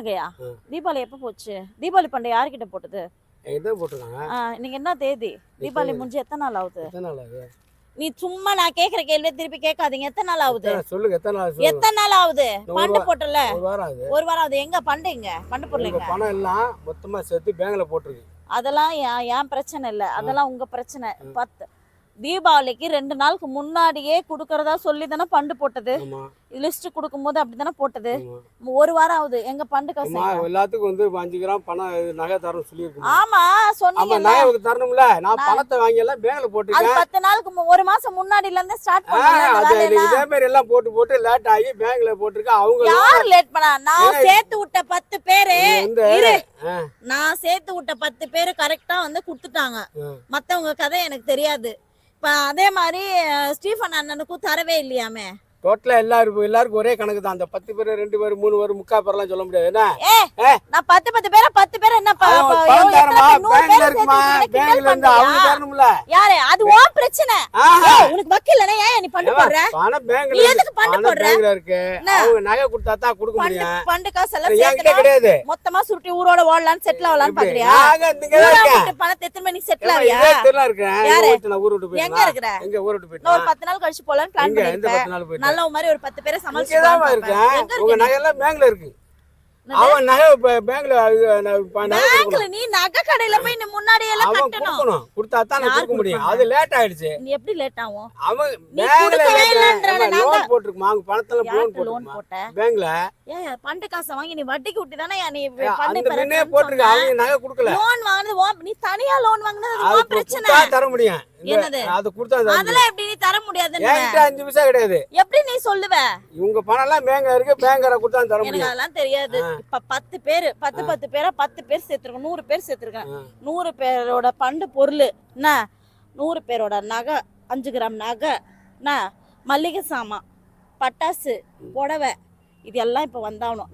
நகையா. தீபாவளி எப்போ போச்சு? தீபாவளி பண்டிகை யார்கிட்ட போட்டது? எங்கே போட்டிருக்காங்க. இன்னைக்கு என்ன தேதி? தீபாவளி முடிஞ்சு எத்தனை நாள் ஆகுது? எத்தனை நாள் ஆகுது? நீ சும்மா நான் கேக்குற கேள்வியை திருப்பி கேட்காதீங்க. எத்தனை நாள் ஆகுது? சொல்லுங்க எத்தனை நாள் எத்தனை நாள் ஆகுது? பண்டு போட்டல? ஒரு வாரம் ஆகுது. ஒரு வாரம் ஆகுது. எங்க பண்டுங்க பண்டு உங்க பொருளுங்க பணம் எல்லாம் மொத்தமா சேர்த்து பேங்க்ல போட்டிருக்கு. அதெல்லாம் என் பிரச்சனை இல்ல. அதெல்லாம் உங்க பிரச்சனை. பத்து. தீபாவளிக்கு ரெண்டு நாளுக்கு முன்னாடியே குடுக்கறதா சொல்லி தானே பண்டு போட்டது. லிஸ்ட் கொடுக்கும்போது அப்படிதானே போட்டது. ஒரு வாரம் ஆகுது. எங்க பண்டு காசு? எல்லாத்துக்கும் வந்து அஞ்சு கிராம் பணம் நகை தரணும் சொல்லியிருக்கோம் ஆமா சொன்னீங்க நகை தரணும்ல. நான் பணத்தை வாங்கி எல்லாம் பேங்க்ல அது போட்டிருக்கேன் பத்து நாளுக்கு ஒரு மாசம் முன்னாடில இருந்தே ஸ்டார்ட் வேலையெல்லாம்? இதே மாதிரி எல்லாம் போட்டு போட்டு லேட் ஆகி பேங்க்ல போட்டிருக்கேன். அவங்க யார் லேட் பண்ணா? நான் சேர்த்து விட்ட பத்து பேரு. நான் சேர்த்து விட்ட பத்து பேரு கரெக்டா வந்து கொடுத்துட்டாங்க. மத்தவங்க கதை எனக்கு தெரியாது. இப்ப அதே மாதிரி ஸ்டீஃபன் அண்ணனுக்கும் தரவே இல்லையாமே? டோட்டலா எல்லாருக்கும் எல்லாருக்கும் ஒரே கணக்கு தான். அந்த பத்து பேர் ரெண்டு பேர் மூணு பேர் முக்கா பேர்லாம் சொல்ல முடியாது. என்ன. நான் பத்து பத்து பேரை பத்து பேர் என்ன பேங்க்ல இருக்குமா? பேங்க்ல இருந்து அவங்க? தரணும்ல. யாரு? அது உன் பிரச்சனை உனக்கு வக்கீல் ஏன் நீ பண்ணு போடுற? பணம் பேங்க்ல நீ. எதுக்கு? பேங்க்ல இருக்கு? அவங்க நகை கொடுத்தா தான் கொடுக்க முடியும். பண்டு காசு எல்லாம் சேர்க்கணும் கிடையாது. மொத்தமா சுருட்டி ஊரோட ஓடலாம்னு செட்டில் இப்படி. பாக்குறியா? நாங்க தான் பணத்தை எத்தனை மணிக்கு செட்டில் ஆவியா? தெருல இருக்கேன். யாரு? ஊரை விட்டு நான் ஊரை விட்டு எங்க இருக்கிற? எங்க ஊரை விட்டு இன்னும் ஒரு போயிட்டேன் பத்து நாள் கழிச்சு போலான்னு பிளான் போயிட்டேன் நல்ல மாதிரி ஒரு பத்து பேரை சமாளிச்சு இருக்கேன். உங்க நகை எல்லாம் பேங்க்ல இருக்கு? அவன் நகை பேங்க்ல. நீ நகை கடையில போய் நீ முன்னாடி எல்லாம் கட்டணும். கொடுக்கணும். கொடுத்தா தான் நான் யார் கொடுக்க முடியும். கொடுப்பாங்க? அது லேட் ஆயிடுச்சு. நீ எப்படி லேட் ஆகும் அவன் நீ பேங்க்ல கொடுக்கவே இல்லைன்றத நாங்க- லோன் போட்டிருக்குமா? அவங்க பணத்துல லோன் போட்ட? பேங்க்ல பண்டு காசை வாங்கி நீ வட்டிக்கு விட்டு தானே நீ போட்டிருக்க. அவங்க நகை கொடுக்கல. லோன் வாங்குனது நீ தனியா லோன் வாங்குனது அது பிரச்சனை. தர முடியும். என்னது? அது கொடுத்தா அதெல்லாம் எப்படி நீ தர முடியாதுன்னு என்கிட்ட அஞ்சு பைசா கிடையாது. எப்படி நீ சொல்லுவ? இவங்க பணம் எல்லாம் பேங்க்ல இருக்கு பேங்கரை கொடுத்தா தர எனக்கு முடியும். அதெல்லாம் தெரியாது. இப்ப பத்து பேரு பத்து பத்து பேரா பத்து பேர் சேர்த்திருக்கோம் நூறு பேர் சேர்த்திருக்கேன். நூறு பேரோட பண்டு பொருள் என்ன? நூறு பேரோட நகை அஞ்சு கிராம் நகை என்ன? மல்லிகை சாமான் பட்டாசு புடவை இது எல்லாம் இப்ப வந்தாகணும்.